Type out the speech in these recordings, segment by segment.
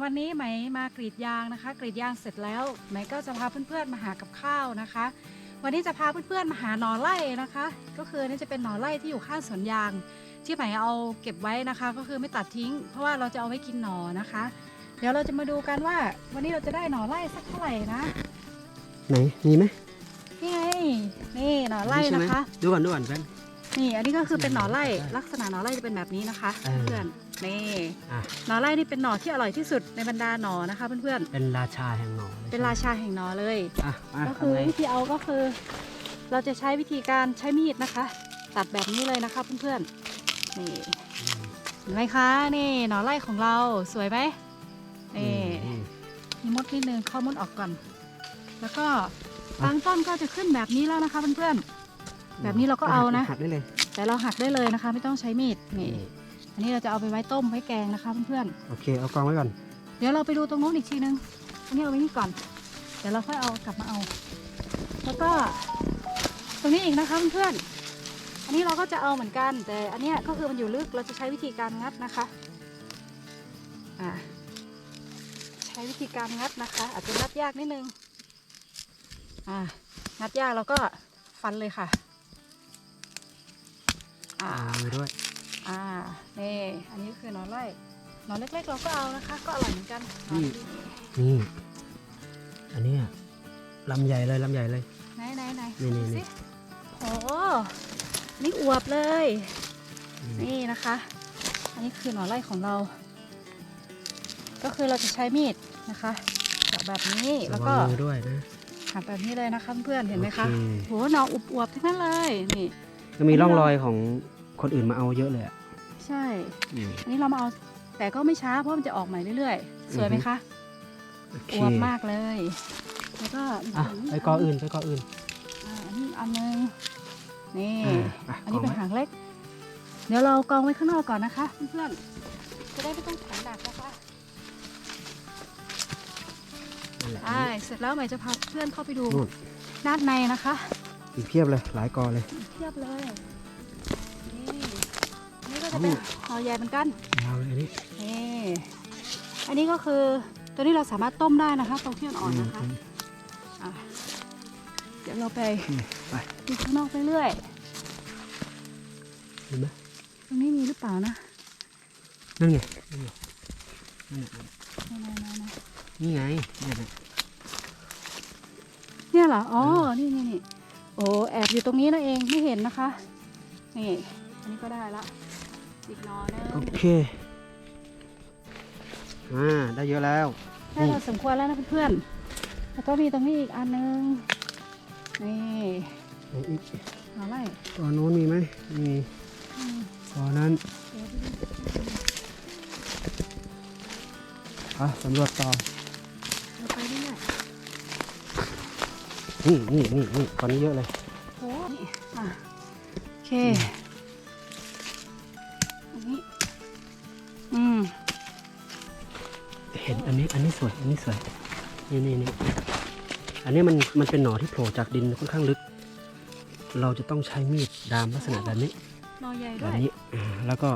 พื่อนๆวันนี้ไหมมากรีดยางนะคะ กรีดยางเสร็จแล้วไหมก็จะพาเพื่อนๆมาหากับข้าวนะคะ วันนี้จะพาเพื่อนๆมาหาหน่อไร่นะคะ ก็คือนี่จะเป็นหน่อไร่ที่อยู่ข้างสวนยาง ที่ไหมเอาเก็บไว้นะคะ ก็คือไม่ตัดทิ้ง เพราะว่าเราจะเอาไว้กินหน่อนะคะ เดี๋ยวเราจะมาดูกันว่า วันนี้เราจะได้หน่อไร่สักเท่าไหร่นะไหนมีไหมนี่ไงนี่หน่อไร่ใช่หมนะคะดูก่อนดูก่อนแฟนนี่อันนี้ก็คือเป็นหน่อไร่ใช่ลักษณะหน่อไร่จะเป็นแบบนี้นะคะเออเพื่อน นี่อะหน่อไร่นี่เป็นหน่อที่อร่อยที่สุดในบรรดาหน่อนะคะเพื่อนเป็นราชาแห่งหนอลยๆเป็นราชาแห่งหน่อเลย อะมาก็คือทำไงวิธีเอาก็คือ เราจะใช้วิธีการใช้มีดนะคะ ตัดแบบนี้เลยนะคะเพื่อนๆนี่อืมเห็นไหมคะนี่หน่อไร่ของเราสวยไหมนี่อืมมีมดนิดนึงเข้ามดออกก่อน แล้วก็บางต้นก็จะขึ้นแบบนี้แล้วนะคะเพื่อนๆแบบนี้เราก็เอานะ หักได้เลยแต่เราหักได้เลยนะคะ ไม่ต้องใช้มีดนี่ อันนี้เราจะเอาไปไว้ต้มไว้แกงนะคะเพื่อนโอเค เอากองไว้ก่อน ๆ เดี๋ยวเราไปดูตรงโน้นอีกทีนึง อันนี้เอาไว้นี่ก่อน เดี๋ยวเราค่อยเอากลับมาเอา แล้วก็ ตรงนี้อีกนะคะเพื่อนๆ อันนี้เราก็จะเอาเหมือนกัน แต่อันเนี้ยก็คือมันอยู่ลึก เราจะใช้วิธีการงัดนะคะ อ่า ใช้วิธีการงัดนะคะ อาจจะงัดยากนิดนึง อ่า งัดยากเราก็ฟันเลยค่ะ อ่า อ่ามือด้วย อ่า นี่ อันนี้คือหนอนไร่หนอนเล็กๆ เราก็เอานะคะ ก็อร่อยเหมือนกันหนอนดีนี่ อันเนี้ยลำใหญ่เลยลำใหญ่เลย ไหนไหนไหนนี่นี่ดูนี่สิโอ้นี่อวบเลยอืมนี่นะคะ อันนี้คือหนอนไร่ของเรา ก็คือเราจะใช้มีดนะคะเจาะแบบนี้แล้วก็ระงมือด้วยนะหักแบบนี้เลยนะคะเพื่อนๆเห็นไหมคะโอเคโหหนอนอวบๆทั้งนั้นเลยนี่ก็มีร่องรอยของ คนอื่นมาเอาเยอะเลยอะใช่ อืม อันนี้เรามาเอา แต่ก็ไม่ช้าเพราะมันจะออกใหม่เรื่อยๆ สวยไหมอือฮึคะโอเคอวบมากเลย แล้วก็อะไปกออื่นไปกออื่นอ่าอันนี้อันนึงนี่ อ่าอันนี้กเป็นไว้หางเล็ก เดี๋ยวเรากองไว้ข้างนอกก่อนนะคะเพื่อนๆ จะได้ไม่ต้องแข็งดักนะคะ นั่นแหละ ใช่เสร็จแล้วใหม่จะพาเพื่อนเข้าไปดูนู่น ด้านในนะคะ อีกเพียบเลยหลายกอเลยเทียบเลยนี่อันนี้ก็ จะเป็นหอใหญ่เหมือนกันยาวเลยอันนี้นี่อันนี้ก็คือตัวนี้เราสามารถต้มได้นะคะตรงที่อ่อนๆนะคะอืมอะเดี๋ยวเราไปอืมไปดูข้างนอกเรื่อยเห็นไหมๆตรงนี้มีหรือเปล่านะนั่นไงนั่นไงนั่นน่ะไหนๆๆนี่ไงเนี่ยนะๆเนี่ยเหรออ๋อนี่นี่นี่โอ้แอบอยู่ตรงนี้นั่นเองไม่เห็นนะคะนี่อันนี้ก็ได้ละ อีกหนอนึงโอเคอ่าได้เยอะแล้ว ได้เราสมควรแล้วนะเพื่อนๆแล้วก็มีตรงนี้อีกอันนึงนี่ไหนอีกเอาไล่ตัวนู้นมีไหมมีอืมตัวนั้นเดี๋ยวไปดูอะสำรวจต่อเราไปเรื่อยนี่นี่นี่นี่ตอนนี้เยอะเลยๆโอ้นี่อะโอเค อันนี้อันนี้สวยอันนี้สวยนี่นี่นี่อันนี้มันมันเป็นหน่อที่โผล่จากดินค่อนข้างลึก เราจะต้องใช้มีดดามลักษณะแบบนี้นอใหญ่แบด้วบยนี้อ่าแล้วก็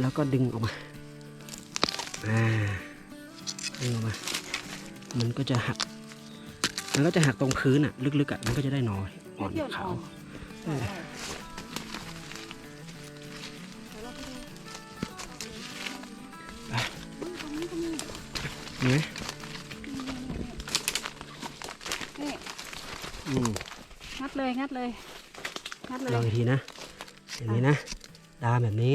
แล้วก็ดึงออกมาอ่าดึงออกมา มันก็จะหัก มันก็จะหักตรงพื้นอะ ลึกๆอะมันก็จะได้หน่ออ่อนที่อ่ขาวอนๆได้ไเห็นไหมนี่อืมงัดเลยงัดเลยงัดเลยลองอีกทีนะอย่างนี้นะดามแบบนี้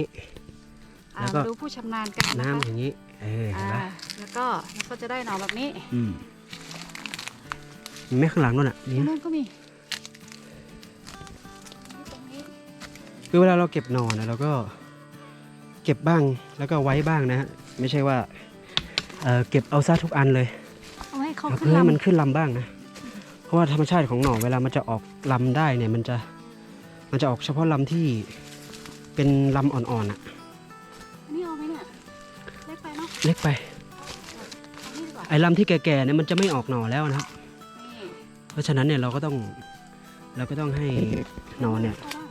อ่าแล้วก็มาดูผู้ชำนาญกันนะคะน้ำอย่างนี้ เออเห็นอ่าปะแล้วก็แล้วก็จะได้หน่อแบบนี้อืมมีไหมข้างหลังนู่นอะตรนี่งนู้นก็มีตรงนี้คือเวลาเราเก็บหน่อนะเราก็เก็บบ้างแล้วก็ไว้บ้างนะฮะไม่ใช่ว่า เออเก็บเอาซะทุกอันเลยเอาให้เขาเอาขึ้นเพื่อให้ลำมันขึ้นลำบ้างนะ เพราะว่าธรรมชาติของหน่อเวลามันจะออกลำได้เนี่ยมันจะมันจะออกเฉพาะลำที่เป็นลำอ่อนๆอะอันนี่เอาไหมเนี่ยเล็กไปเนาะเล็กไป เอานี่ดีกว่าไอ้ลำที่แก่ๆเนี่ยมันจะไม่ออกหน่อแล้วนะครับ นี่เพราะฉะนั้นเนี่ยเราก็ต้องเราก็ต้องให้หน่อเนี่ยอาได้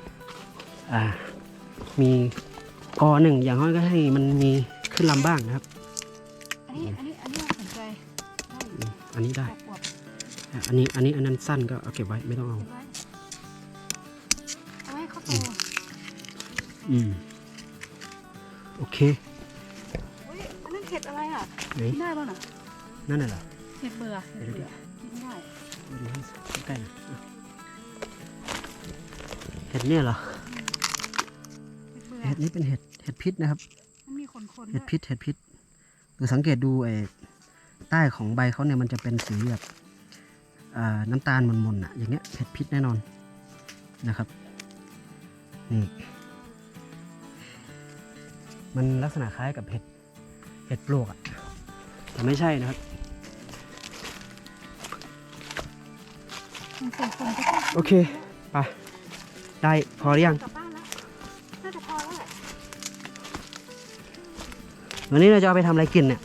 อ่ามีกอหนึ่งอย่างน้อยก็ให้มันมีขึ้นลำบ้างนะครับอั นนี้อันนี้อันนี้น่าสนใจได้อืมอันนี้ได้แบบอวบอะอันนี้อันนี้อันนั้นสั้นก็เอาเก็บไว้ไม่ต้องเอาเก็บไว้เอาไว้เขาโตอืม โอเคอุ้ยอันนั้นเห็ดอะไรอะไหน กินได้ป่ะน่ะนั่นน่ะเหรอ เห็ดเบื่อเห็ดเดี๋ยวเบื่อกินไม่ได้ ดูให้ใกล้ๆหนะเห็ดเนี่ยเหรอ เห็ดเบื่อเห็ดนี้เป็นเห็ด เห็ดพิษนะครับ มันมีขนๆเห็ดด้วยพิษ เห็ดพิษ ดูสังเกตดูไอ้ใต้ของใบเขาเนี่ยมันจะเป็นสีแบบอ่าน้ำตาลมนๆอะอย่างเงี้ยเห็ดพิษแน่นอนนะครับนี่มันลักษณะคล้ายกับเห็ดเห็ดปลวกอะแต่ไม่ใช่นะครับมันใส่คนก็ต้องโอเค ไป ได้พอหรือยัง วันนี้เราจะเอาไปทำอะไรกินเนี่ย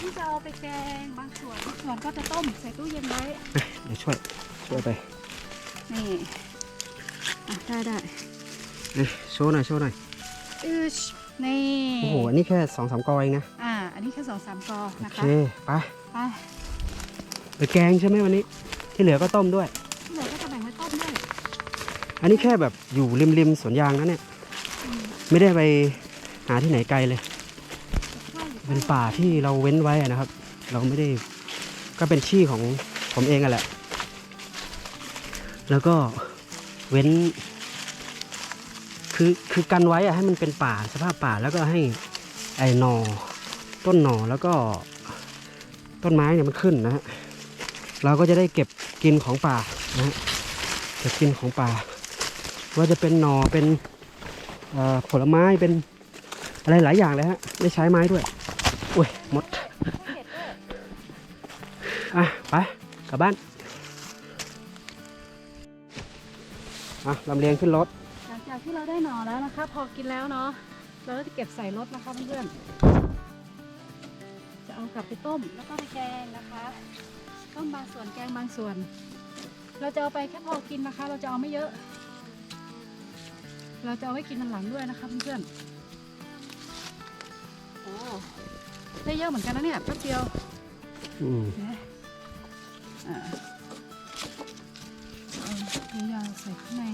ที่จะเอาไปแกงบางส่วนบางส่วนก็จะต้มใส่ตู้เย็นไว้ เดี๋ยวช่วยช่วยไปนี่อะได้ได้เอ้ยโชว์หน่อยโชว์หน่อยอือนี่ โอ้โหอันนี้แค่สองสามกอเองนะอ่า อันนี้แค่สองสามกอโอนะเคคะไปไปไปแกงใช่ไหมวันนี้ ที่เหลือก็ต้มด้วย ที่เหลือก็จะแบ่งไว้ต้มด้วยอันนี้แค่แบบอยู่ริมริมๆสวนยางนะเนี่ยอืมไม่ได้ไปหาที่ไหนไกลเลยใช่อยู่ เป็นป่าที่เราเว้นไว้นะครับ เราไม่ได้ก็เป็นที่ของผมเองอะแหละ แล้วก็เว้น คือคือกันไว้อะให้มันเป็นป่าสภาพป่าแล้วก็ให้ไอ้หนอต้นหนอแล้วก็ต้นไม้เนี่ยมันขึ้นนะฮะเราก็จะได้เก็บกินของป่านะฮะเก็บกินของป่า ว่าจะเป็นหนอเป็นผลไม้เป็นอะไรหลายอย่างเลยฮะได้ใช้ไม้ด้วย อุ้ยหมดอะไปกลับบ้านอะลำเลียงขึ้นรถ หลังจากที่เราได้หน่อแล้วนะคะ พอกินแล้วเนาะเราก็จะเก็บใส่รถนะคะเพื่อนๆจะเอากลับไปต้มแล้วก็ไปแกงนะคะต้มบางส่วนแกงบางส่วน เราจะเอาไปแค่พอกินนะคะ เราจะเอาไม่เยอะ เราจะเอาไว้กินมันหลังด้วยนะคะเพื่อนๆโอ้ ได้เยอะเหมือนกันนะเนี่ยแป๊บเดียวอืมนะอ่าเอายาวๆใส่ข้างใน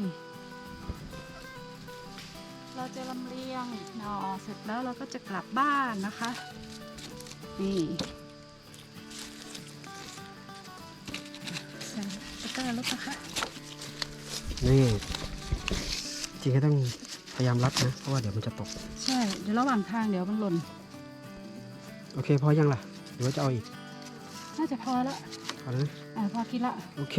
เราจะลำเลียงหนอเสร็จแล้วเราก็จะกลับบ้านนะคะ นี่ใส่ตะกร้ารถนะคะ นี่ จริงก็ต้องพยายามรัดนะ เพราะว่าเดี๋ยวมันจะตก ใช่ เดี๋ยวระหว่างทางเดี๋ยวมันหล่น โอเคพอยังล่ะหรือว่าจะเอาอีกน่าจะพอละพอแล้วนะอ่าพอกินละโอเค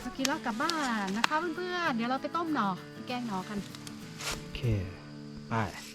พอกินแล้วกลับบ้านนะคะเพื่อนๆเดี๋ยวเราไปต้มหน่อไปแกงหน่อกันโอเคไปไป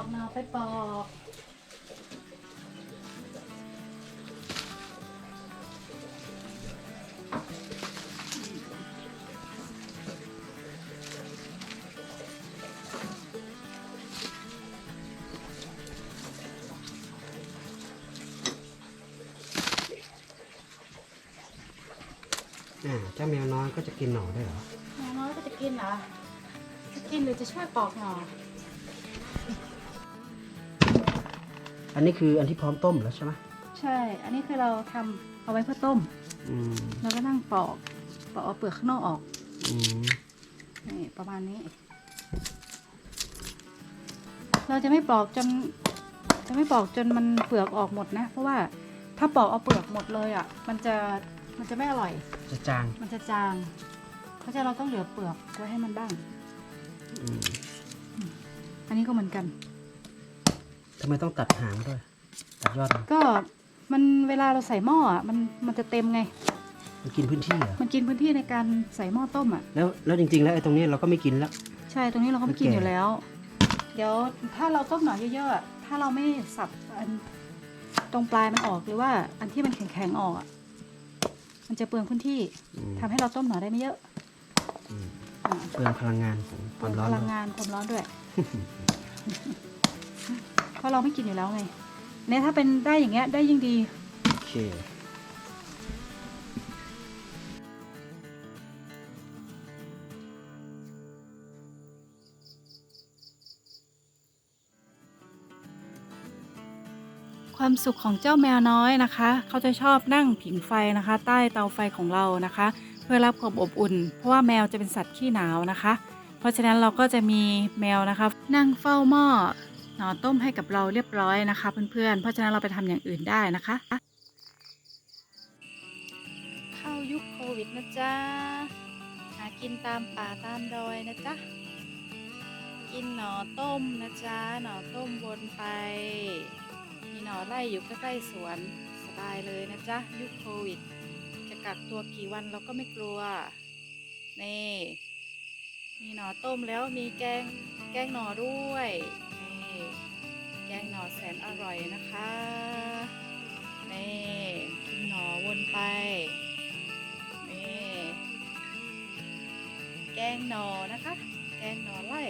อไปปอกหนอไปปอกอ่าเจ้าแมวน้อยก็จะกินหน่อได้วยเหรอแมวน้อยก็จะกินเหรอจะกินหรือจะช่วยปอกหนอ นนี้คืออันที่พร้อมต้มแล้วใช่ไหมใช่ อันนี้คือเราทำเอาไว้เพื่อต้ม อืมเราก็นั่งปอก ปอกเอาเปลือกข้างนอกออกอืมนี่ประมาณนี้ เราจะไม่ปอกจน จะไม่ปอกจนมันเปลือกออกหมดนะ เพราะว่าถ้าปอกเอาเปลือกหมดเลยอะ มันจะ มันจะไม่อร่อย จะจางมันจะจาง เพราะฉะนั้นเราต้องเหลือเปลือกไว้ให้มันบ้าง อืมอันนี้ก็เหมือนกัน ทำไมต้องตัดหางด้วย ตัดยอดมันก็มันเวลาเราใส่หม้ออะมันมันจะเต็มไง มันกินพื้นที่เหรอ มันกินพื้นที่ในการใส่หม้อต้มอะ แล้วแล้วจริงๆ แล้วไอ้ตรงนี้เราก็ไม่กินแล้ว ใช่ตรงนี้เราก็ไม่กินโอเค อยู่แล้ว เดี๋ยวถ้าเราต้มหน่อเยอะๆอะถ้าเราไม่สับอันตรงปลายมันออกหรือว่าอันที่มันแข็งๆออกอะมันจะเปลืองพื้นที่อืมทำให้เราต้มหน่อได้ไม่เยอะอืมอ่าเปลืองพลังงานของคเปลืวาอมงร้อพนลังงานความร้อนด้วย เพราะเราไม่กินอยู่แล้วไงเนี่ยถ้าเป็นได้อย่างเงี้ยได้ยิ่งดี โอเค ความสุขของเจ้าแมวน้อยนะคะ เขาจะชอบนั่งผิงไฟนะคะ ใต้เตาไฟของเรานะคะเพื่อรับความอบอุ่น เพราะว่าแมวจะเป็นสัตว์ขี้หนาวนะคะ เพราะฉะนั้นเราก็จะมีแมวนะคะ นั่งเฝ้าหม้อ หน่อต้มให้กับเราเรียบร้อยนะคะ เพื่อนๆ เพราะฉะนั้นเราไปทำอย่างอื่นได้นะคะ เข้ายุคโควิดนะจ๊ะ หากินตามป่าตามดอยนะจ๊ะ กินหน่อต้มนะจ๊ะ หน่อต้มวนไป มีหน่อไร่อยู่ใกล้ๆสวนสบายเลยนะจ๊ะ ยุคโควิด จะกักตัวกี่วันเราก็ไม่กลัว นี่มีหน่อต้มแล้วมีแกงแกงหน่อด้วย แกงหน่อแสนอร่อยนะคะนี่กินหน่อวนไปนี่แกงหน่อนะคะ แกงหน่อไร่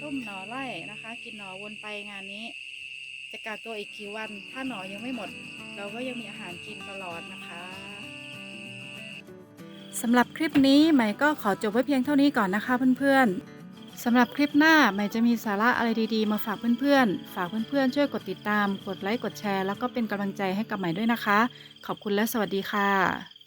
ต้มหน่อไร่นะคะ กินหน่อวนไปงานนี้ จะกักตัวอีกกี่วัน ถ้าหนอยังไม่หมด เราก็ยังมีอาหารกินตลอดนะคะสำหรับคลิปนี้ใหม่ก็ขอจบไว้เพียงเท่านี้ก่อนนะคะเพื่อนๆ สำหรับคลิปหน้าใหม่จะมีสาระอะไรดีๆ มาฝากเพื่อนๆ ฝากเพื่อนๆ ช่วยกดติดตาม กดไลค์ กดแชร์ แล้วก็เป็นกำลังใจให้กับใหม่ด้วยนะคะ ขอบคุณและสวัสดีค่ะ